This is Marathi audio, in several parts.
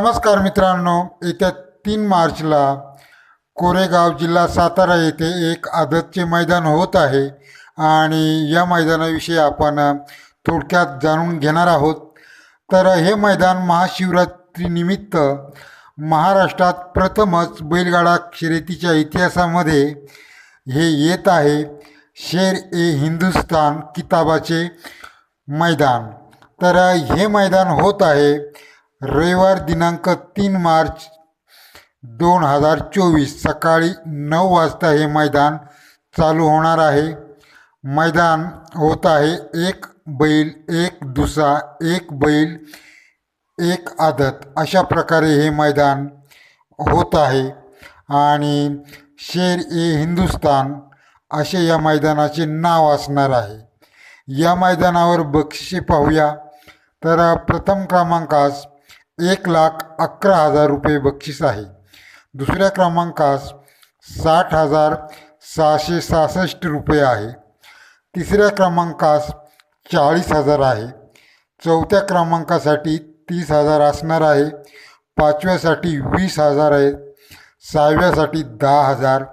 नमस्कार मित्रांनो येत्या तीन मार्चला कोरेगाव जिल्हा सातारा येथे एक आदतचे मैदान होत आहे आणि या मैदानाविषयी आपण थोडक्यात जाणून घेणार आहोत. तर हे मैदान महाशिवरात्रीनिमित्त महाराष्ट्रात प्रथमच बैलगाडा शर्यतीच्या इतिहासामध्ये हे येत आहे. शेर ए हिंदुस्तान किताबाचे मैदान. तर हे मैदान होत आहे. रविवार दिनांक तीन मार्च दोन हजार चोवीस सकाळी नऊ वाजता हे मैदान चालू होणार आहे. मैदान होत आहे. एक बैल एक दुसा एक बैल एक आदत. अशा प्रकारे हे मैदान होत आहे. आणि शेर ए हिंदुस्तान असे या मैदानाचे नाव असणार आहे. या मैदानावर बक्षिसे पाहूया. तर प्रथम क्रमांकास एक लाख अकरा हजार रुपये बक्षीस आहे. दुसऱ्या क्रमांकास साठ हजार सहाशे सहासष्ट रुपये आहे. तिसऱ्या क्रमांकास चाळीस हजार आहे. चौथ्या क्रमांकासाठी तीस हजार असणार आहे. पाचव्यासाठी वीस हजार आहे. सहाव्यासाठी दहा हजार.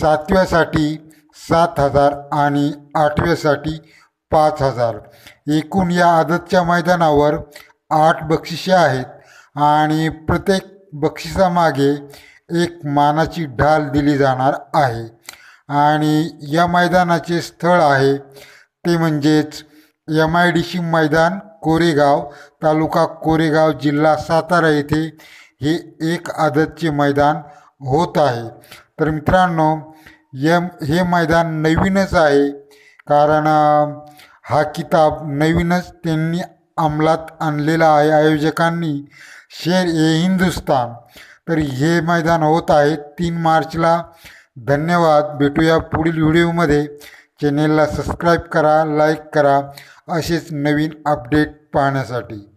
सातव्यासाठी सात हजार आणि आठव्यासाठी पाच हजार. एकूण या आदतच्या मैदानावर आठ बक्षिसे आहेत आणि प्रत्येक बक्षिसामागे एक मानाची ढाल दिली जाणार आहे. आणि या मैदानाचे स्थळ आहे ते म्हणजेच एम आय डी सी मैदान कोरेगाव तालुका कोरेगाव जिल्हा सातारा येथे हे एक आदतचे मैदान होत आहे. तर मित्रांनो यम हे मैदान नवीनच आहे. कारण हा किताब नवीनच त्यांनी अंमलात आणलेला आहे आयोजकांनी. शेर ए हिंदुस्तान. तर हे मैदान होत आहे तीन मार्चला. धन्यवाद. भेटूया पुढील व्हिडिओमध्ये. चॅनेलला सबस्क्राईब करा लाईक करा. असेच नवीन अपडेट पाहण्यासाठी.